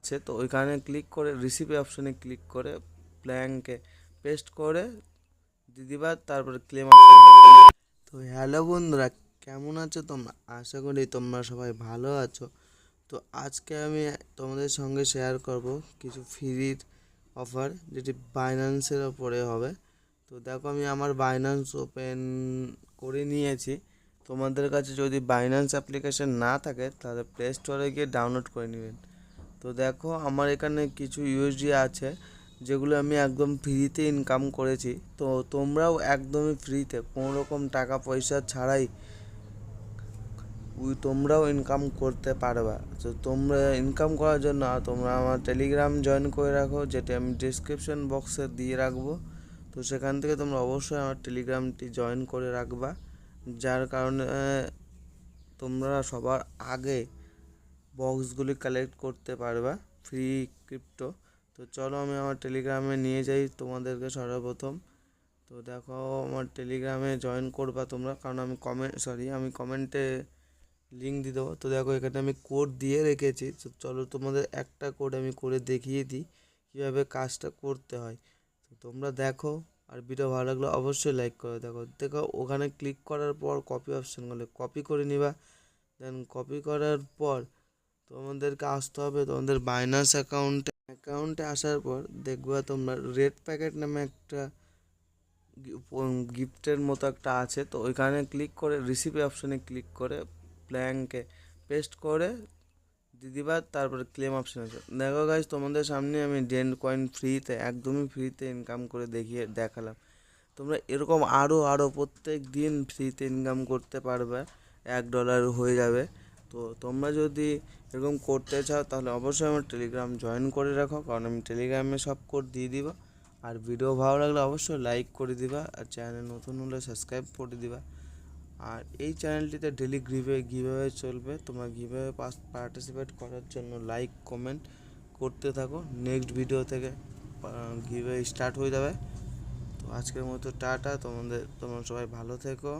আছে, তো ওইখানে ক্লিক করে রিসিপি অপশানে ক্লিক করে ব্ল্যাঙ্কে পেস্ট করে, দিয়ে দিবা, তারপরে ক্লেম তো হ্যালো বন্ধুরা, কেমন আছো তোমরা? আশা করি তোমরা সবাই ভালো আছো। তো আজকে আমি তোমাদের সঙ্গে শেয়ার করব কিছু ফ্রির অফার যেটি বাইন্যান্সের ওপরে হবে। তো দেখো, আমি আমার বাইন্যান্স ওপেন করে নিয়েছি। তোমাদের কাছে যদি বাইন্যান্স অ্যাপ্লিকেশন না থাকে, তাহলে প্লে স্টোরে গিয়ে ডাউনলোড করে নেবেন। তো দেখো আমার এখানে কিছু ইউএসডি আছে, যেগুলো আমি একদম ফ্রিতে ইনকাম করেছি। তো তোমরাও একদমই ফ্রিতে কোনো রকম টাকা পয়সা ছাড়াই তোমরাও ইনকাম করতে পারবা। তো তোমরা ইনকাম করার জন্য তোমরা আমার টেলিগ্রাম জয়েন করে রাখো, যেটা আমি ডিসক্রিপশন বক্সে দিয়ে রাখব। তো সেখান থেকে তোমরা অবশ্যই আমার টেলিগ্রামটি জয়েন করে রাখবা, যার কারণে তোমরা সবার আগে বক্সগুলি কালেক্ট করতে পারবা ফ্রি ক্রিপ্টো তো চলো আমি আমার টেলিগ্রামে নিয়ে যাই তোমাদেরকে সর্বপ্রথম। তো দেখো আমার টেলিগ্রামে জয়েন করবা তোমরা, কারণ আমি কমেন্ট সরি আমি কমেন্টে লিঙ্ক দিয়ে দেবো। তো দেখো এখানে আমি কোড দিয়ে রেখেছি। তো চলো তোমাদের একটা কোড আমি করে দেখিয়ে দিই, কীভাবে কাজটা করতে হয়। তো তোমরা দেখো, আর ভিডিও ভালো লাগলে অবশ্যই লাইক করে। দেখো দেখো ওখানে ক্লিক করার পর কপি অপশান গেলে কপি করে নিবা। দেন কপি করার পর তোমাদেরকে আসতে হবে তোমাদের বাইনান্স অ্যাকাউন্টে অ্যাকাউন্টে আসার পর দেখবা তোমরা রেড প্যাকেট নামে একটা গিফটের মতো একটা আছে। তো ওইখানে ক্লিক করে রিসিপে অপশানে ক্লিক করে ব্ল্যাঙ্কে পেস্ট করে দিয়ে দিবা তারপরে ক্লেম অপশান আছে দেখো গাইজ তোমাদের সামনে আমি ডেন কয়েন ফ্রিতে একদমই ফ্রিতে ইনকাম করে দেখিয়ে, দেখালাম। তোমরা এরকম আরও আরও প্রত্যেক দিন ফ্রিতে ইনকাম করতে পারবে, এক ডলার হয়ে যাবে। তো তোমরা যদি এরকম করতে চাও, তাহলে অবশ্যই আমার টেলিগ্রাম জয়েন করে রাখো, কারণ আমি টেলিগ্রামে সব কোড দিয়ে দিব। আর ভিডিও ভালো লাগলে অবশ্যই লাইক করে দিবা, আর চ্যানেল নতুন হলে সাবস্ক্রাইব করে দিবা। আর এই চ্যানেলটিতে ডেলি গিভে গিভওয়ে চলবে। তোমরা গিভওয়ে পার্টিসিপেট করার জন্য লাইক কমেন্ট করতে থাকো। নেক্সট ভিডিও থেকে গিভওয়ে স্টার্ট হয়ে যাবে। তো আজকের মতো টাটা, তোমাদের, তোমরা সবাই ভালো থেকো।